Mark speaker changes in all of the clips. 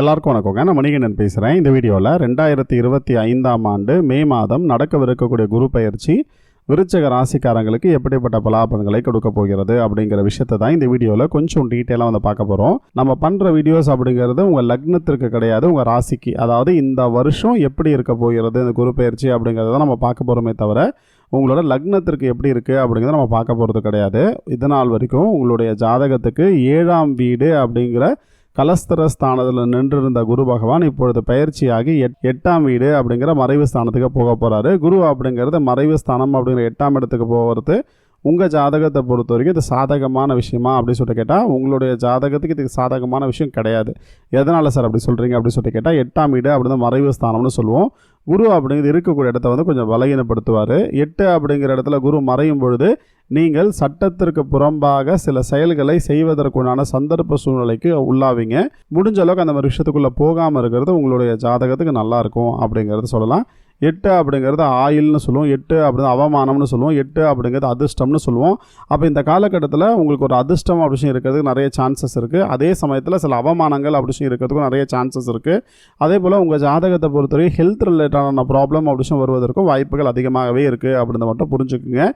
Speaker 1: எல்லாருக்கும் வணக்கங்க. நான் மணிகண்டன் பேசுகிறேன் இந்த வீடியோவில் ரெண்டாயிரத்தி இருபத்தி ஐந்தாம் ஆண்டு மே மாதம் நடக்கவிருக்கக்கூடிய குரு பயிற்சி விருச்சக ராசிக்காரங்களுக்கு எப்படிப்பட்ட பலாபலன்களை கொடுக்க போகிறது அப்படிங்கிற விஷயத்தை தான் இந்த வீடியோவில் கொஞ்சம் டீட்டெயிலாக வந்து பார்க்க போகிறோம் நம்ம பண்ணுற வீடியோஸ் அப்படிங்கிறது உங்கள் லக்னத்திற்கு கிடையாது. உங்கள் ராசிக்கு அதாவது இந்த வருஷம் எப்படி இருக்க போகிறது இந்த குரு பயிற்சி அப்படிங்கிறத நம்ம பார்க்க போகிறோமே தவிர உங்களோட லக்னத்திற்கு எப்படி இருக்குது அப்படிங்கிறத நம்ம பார்க்க போகிறது கிடையாது. இதனால் வரைக்கும் உங்களுடைய ஜாதகத்துக்கு ஏழாம் வீடு அப்படிங்கிற கலஸ்தர ஸ்தானத்தில் நின்றிருந்த குரு பகவான் இப்பொழுது பயிற்சியாகி எட் எட்டாம் வீடு அப்படிங்கிற மறைவு ஸ்தானத்துக்கு போக போகிறாரு குரு அப்படிங்கிறது மறைவு ஸ்தானம் அப்படிங்கிற எட்டாம் இடத்துக்கு போகிறது உங்கள் ஜாதகத்தை பொறுத்த வரைக்கும் இது சாதகமான விஷயமா அப்படின்னு சொல்லிட்டு கேட்டால் உங்களுடைய ஜாதகத்துக்கு இதுக்கு சாதகமான விஷயம் கிடையாது. எதனால் சார் அப்படி சொல்கிறீங்க அப்படின்னு சொல்லிட்டு கேட்டால் எட்டாம் வீடு அப்படின்னு மறைவு ஸ்தானம்னு சொல்லுவோம். குரு அப்படிங்கிறது இருக்கக்கூடிய இடத்த வந்து கொஞ்சம் பலகீனப்படுத்துவார். எட்டு அப்படிங்கிற இடத்துல குரு மறையும் பொழுது நீங்கள் சட்டத்திற்கு புறம்பாக சில செயல்களை செய்வதற்குண்டான சந்தர்ப்ப சூழ்நிலைக்கு உள்ளாவீங்க. முடிஞ்ச அளவுக்கு அந்த மாதிரி விஷயத்துக்குள்ளே போகாமல் இருக்கிறது உங்களுடைய ஜாதகத்துக்கு நல்லா இருக்கும் அப்படிங்கிறது சொல்லலாம். எட்டு அப்படிங்கிறது ஆயில்னு சொல்லுவோம். எட்டு அப்படிங்கிறது அவமானம்னு சொல்லுவோம். எட்டு அப்படிங்கிறது அதிர்ஷ்டம்னு சொல்லுவோம். அப்போ இந்த காலகட்டத்தில் உங்களுக்கு ஒரு அதிர்ஷ்டம் அப்படின்னு இருக்கிறதுக்கு நிறைய சான்சஸ் இருக்குது அதே சமயத்தில் சில அவமானங்கள் அப்படின்னு இருக்கிறதுக்கும் நிறைய சான்சஸ் இருக்குது அதே போல் உங்கள் ஜாதகத்தை பொறுத்தவரைக்கும் ஹெல்த் ரிலேட்டடான ப்ராப்ளம் அப்படின்னு வருவதற்கும் வாய்ப்புகள் அதிகமாகவே இருக்குது அப்படின்னு மட்டும் புரிஞ்சுக்குங்க.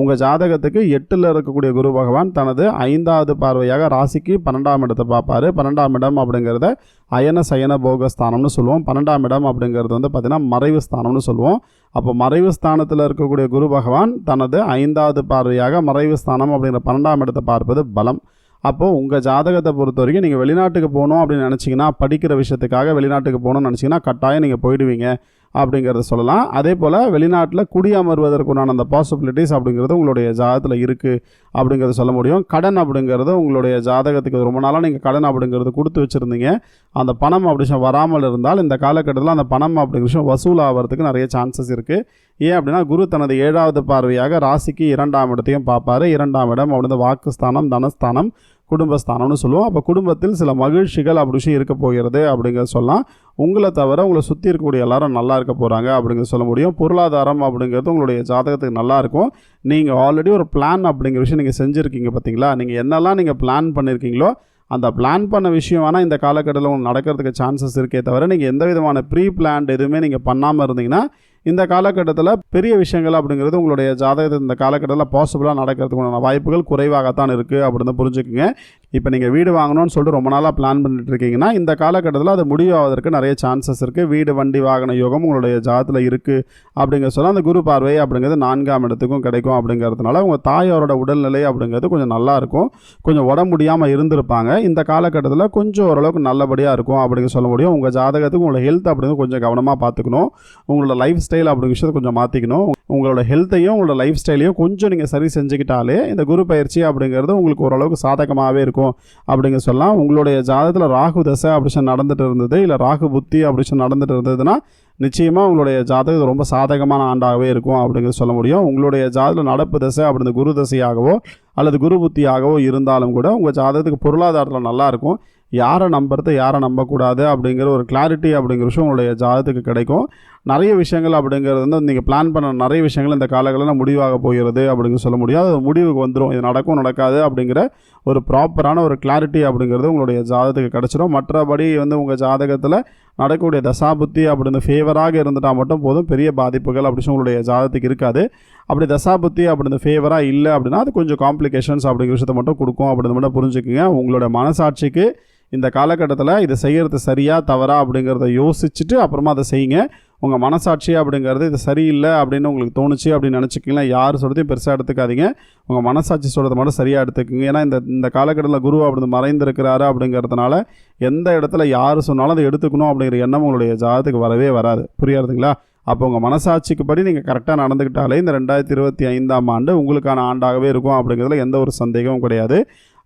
Speaker 1: உங்கள் ஜாதகத்துக்கு எட்டில் இருக்கக்கூடிய குரு பகவான் தனது ஐந்தாவது பார்வையாக ராசிக்கு பன்னெண்டாம் இடத்தை பார்ப்பார். பன்னெண்டாம் இடம் அப்படிங்கிறத அயன சயன போகஸ்தானம்னு சொல்லுவோம். பன்னெண்டாம் இடம் அப்படிங்கிறது வந்து பார்த்திங்கன்னா மறைவு ஸ்தானம்னு சொல்லுவோம். அப்போ மறைவு ஸ்தானத்தில் இருக்கக்கூடிய குரு பகவான் தனது ஐந்தாவது பார்வையாக மறைவு ஸ்தானம் அப்படிங்கிற பன்னெண்டாம் இடத்தை பார்ப்பது பலம். அப்போது உங்கள் ஜாதகத்தை பொறுத்த வரைக்கும் நீங்கள் வெளிநாட்டுக்கு போகணும் அப்படின்னு நினச்சிங்கன்னா படிக்கிற விஷயத்துக்காக வெளிநாட்டுக்கு போகணும்னு நினச்சிங்கன்னா கட்டாயம் நீங்கள் போயிடுவீங்க. அப்படிங்கிறத சொல்லலாம். அதே போல் வெளிநாட்டில் குடியமர்வதற்குண்டான அந்த பாசிபிலிட்டிஸ் அப்படிங்கிறது உங்களுடைய ஜாதகத்தில் இருக்குது அப்படிங்கிறத சொல்ல முடியும். கடன் அப்படிங்கிறது உங்களுடைய ஜாதகத்துக்கு ரொம்ப நாளாக நீங்கள் கடன் அப்படிங்கிறது கொடுத்து வச்சுருந்தீங்க. அந்த பணம் அப்படி விஷயம் வராமல் இருந்தால் இந்த காலகட்டத்தில் அந்த பணம் அப்படிங்கிற விஷயம் வசூல் ஆகிறதுக்கு நிறைய சான்சஸ் இருக்குது ஏன் அப்படின்னா குரு தனது ஏழாவது பார்வையாக ராசிக்கு இரண்டாம் இடத்தையும் பார்ப்பாரு. இரண்டாம் இடம் அப்படின்னு வாக்குஸ்தானம் தனஸ்தானம் குடும்பஸ்தானம்னு சொல்லுவோம். அப்போ குடும்பத்தில் சில மகிழ்ச்சிகள் அப்படி விஷயம் இருக்க போகிறது அப்படிங்கிறத சொல்லலாம். உங்களை தவிர உங்களை சுற்றி இருக்கக்கூடிய எல்லாரும் நல்லா இருக்க போகிறாங்க அப்படிங்கிறத சொல்ல முடியும். பொருளாதாரம் அப்படிங்கிறது உங்களுடைய ஜாதகத்துக்கு நல்லா இருக்கும். நீங்கள் ஆல்ரெடி ஒரு பிளான் அப்படிங்கிற விஷயம் நீங்கள் செஞ்சுருக்கீங்க பார்த்தீங்களா நீங்கள் என்னெல்லாம் நீங்கள் பிளான் பண்ணியிருக்கீங்களோ அந்த பிளான் பண்ண விஷயம் வேணால் இந்த காலக்கட்டத்தில் உங்களுக்கு நடக்கிறதுக்கு சான்சஸ் இருக்கே தவிர நீங்கள் எந்த விதமான ப்ரீ பிளான்ட் எதுவுமே நீங்கள் பண்ணாமல் இருந்தீங்கன்னா இந்த காலகட்டத்தில் பெரிய விஷயங்கள் அப்படிங்கிறது உங்களுடைய ஜாதகத்தில் இந்த காலகட்டத்தில் பாசிபிளாக நடக்கிறதுக்குண்டான வாய்ப்புகள் குறைவாகத்தான் இருக்குது அப்படின்னு புரிஞ்சுக்குங்க. இப்போ நீங்கள் வீடு வாங்கணும்னு சொல்லிட்டு ரொம்ப நாளாக பிளான் பண்ணிட்டு இருக்கீங்கன்னா இந்த காலகட்டத்தில் அது முடிவாவதற்கு நிறைய சான்சஸ் இருக்குது வீடு வண்டி வாகன யோகம் உங்களுடைய ஜாதத்தில் இருக்குது அப்படிங்கிற சொல்ல அந்த குரு பார்வை அப்படிங்கிறது நான்காம் இடத்துக்கும் கிடைக்கும் அப்படிங்கிறதுனால உங்கள் தாயாரோட உடல்நிலை அப்படிங்கிறது கொஞ்சம் நல்லாயிருக்கும் கொஞ்சம் உடம்பு முடியாமல் இருந்திருப்பாங்க. இந்த காலகட்டத்தில் கொஞ்சம் ஓரளவுக்கு நல்லபடியாக இருக்கும் அப்படிங்க சொல்ல முடியும். உங்கள் ஜாதகத்துக்கு உங்களோட ஹெல்த் அப்படிங்கிறது கொஞ்சம் கவனமாக பார்த்துக்கணும். உங்களோட லைஃப் ஸ்டைல் அப்படிங்கிற விஷயத்தை கொஞ்சம் மாற்றிக்கணும் உங்களோட ஹெல்த்தையும் உங்களோட லைஃப் ஸ்டைலையும் கொஞ்சம் நீங்கள் சரி செஞ்சுக்கிட்டாலே இந்த குரு பயிற்சி அப்படிங்கிறது உங்களுக்கு ஓரளவுக்கு சாதகமாகவே இருக்கும் அப்படிங்க சொல்லலாம். உங்களுடைய ஜாதகத்தில் ராகு தசை அப்படி சொல்லி நடந்துட்டு இருந்தது. இல்லை ராகு புத்தி அப்படி சொல்லி நடந்துட்டு இருந்ததுன்னா நிச்சயமாக உங்களுடைய ஜாதகம் ரொம்ப சாதகமான ஆண்டாகவே இருக்கும் அப்படிங்கிறது சொல்ல முடியும். உங்களுடைய ஜாதகத்தில் நடப்பு தசை அப்படிங்கிற குரு தசையாகவோ அல்லது குரு புத்தியாகவோ இருந்தாலும் கூட உங்கள் ஜாதகத்துக்கு பொருளாதாரத்தில் நல்லா இருக்கும் யாரை நம்புறது யாரை நம்பக்கூடாது அப்படிங்கிற ஒரு கிளாரிட்டி அப்படிங்கிற விஷயம் உங்களுடைய ஜாதகத்துக்கு கிடைக்கும். நிறைய விஷயங்கள் அப்படிங்கிறது வந்து நீங்கள் பிளான் பண்ண நிறைய விஷயங்கள் இந்த காலங்களில் முடிவாக போகிறது அப்படிங்கிற சொல்ல முடியும் அது முடிவுக்கு வந்துடும் இது நடக்கும் நடக்காது அப்படிங்கிற ஒரு ப்ராப்பரான ஒரு கிளாரிட்டி அப்படிங்கிறது உங்களுடைய ஜாதகத்துக்கு கிடச்சிடும் மற்றபடி வந்து உங்கள் ஜாதகத்தில் நடக்கக்கூடிய தசாபுத்தி அப்படின்னு ஃபேவராக இருந்துட்டால் மட்டும் போதும். பெரிய பாதிப்புகள் அப்படின்னு உங்களுடைய ஜாதகத்துக்கு இருக்காது. அப்படி தசாபுத்தி அப்படின்னு ஃபேவராக இல்லை அப்படின்னா அது கொஞ்சம் காம்ப்ளிகேஷன்ஸ் அப்படிங்கிற விஷயத்தை மட்டும் கொடுக்கும் அப்படின்னு மட்டும் புரிஞ்சுக்குங்க. உங்களோட மனசாட்சிக்கு இந்த காலகட்டத்தில் இதை செய்கிறது சரியா தவறா அப்படிங்கிறத யோசிச்சுட்டு அப்புறமா அதை செய்யுங்க. உங்கள் மனசாட்சி அப்படிங்கிறது இது சரியில்லை அப்படின்னு உங்களுக்கு தோணுச்சு அப்படின்னு நினச்சிக்கிங்களா? யார் சொல்கிறதையும் பெருசாக எடுத்துக்காதீங்க. உங்கள் மனசாட்சி சொல்கிறத மட்டும் சரியாக எடுத்துக்கோங்க. ஏன்னா இந்த இந்த காலகட்டத்தில் குரு அப்படி மறைந்திருக்கிறாரு அப்படிங்கிறதுனால எந்த இடத்துல யார் சொன்னாலும் அதை எடுத்துக்கணும் அப்படிங்கிற எண்ணம் உங்களுடைய ஜாதத்துக்கு வரவே வராது. புரியாதுங்களா? அப்போ உங்கள் மனசாட்சிக்கு படி நீங்கள் கரெக்டாக நடந்துக்கிட்டாலே இந்த ரெண்டாயிரத்தி இருபத்தி ஐந்தாம் ஆண்டு உங்களுக்கான ஆண்டாகவே இருக்கும் அப்படிங்கிறதுல எந்த ஒரு சந்தேகமும் கிடையாது.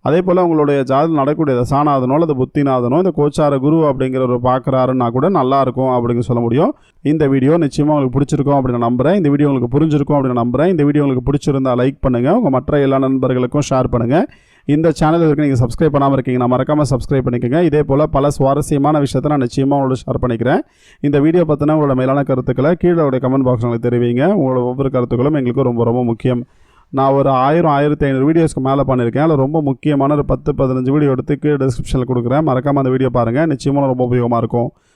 Speaker 1: அதே போல் உங்களுடைய ஜாதகம் நடக்கக்கூடிய தசாநாதனோ அல்லது புத்திநாதனோ இந்த கோச்சார குரு அப்படிங்கிற ஒரு பார்க்குறாருன்னா கூட நல்லாயிருக்கும் அப்படின்னு சொல்ல முடியும். இந்த வீடியோ நிச்சயமாக உங்களுக்கு பிடிச்சிருக்கும் அப்படின்னு நம்புகிறேன் இந்த வீடியோ உங்களுக்கு புரிஞ்சிருக்கும் அப்படின்னு நம்புகிறேன் இந்த வீடியோ உங்களுக்கு பிடிச்சிருந்தா லைக் பண்ணுங்கள் உங்கள் மற்ற எல்லா நண்பர்களுக்கும் ஷேர் பண்ணுங்கள் இந்த சேனல் இருக்கு நீங்கள் சப்ஸ்கிரைப் பண்ணாமல் இருக்கீங்கன்னா மறக்காமல் சப்ஸ்கிரைப் பண்ணிக்கோங்க. இதே போல் பல சுவாரஸ்யமான விஷயத்தை நான் நிச்சயமாக உங்களோட ஷேர் பண்ணிக்கிறேன். இந்த வீடியோ பற்றின உங்களோட மேலான கருத்துக்களை கீழே உடைய கமெண்ட் பாக்ஸ் உங்களுக்கு தெரிவிங்க. உங்களோட ஒவ்வொரு கருத்துக்களும் எங்களுக்கு ரொம்ப ரொம்ப முக்கியம். நான் ஒரு ஆயிரம் ஆயிரத்தி ஐநூறு வீடியோஸ்க்கு மேலே பண்ணியிருக்கேன். அதில் ரொம்ப முக்கியமான ஒரு பத்து பதினஞ்சு வீடியோ எடுத்து கீழே டிஸ்கிரிப்ஷனில் கொடுக்குறேன். மறக்காமல் அந்த வீடியோ பாருங்கள் நிச்சயமாக ரொம்ப உபயோகமாக இருக்கும்.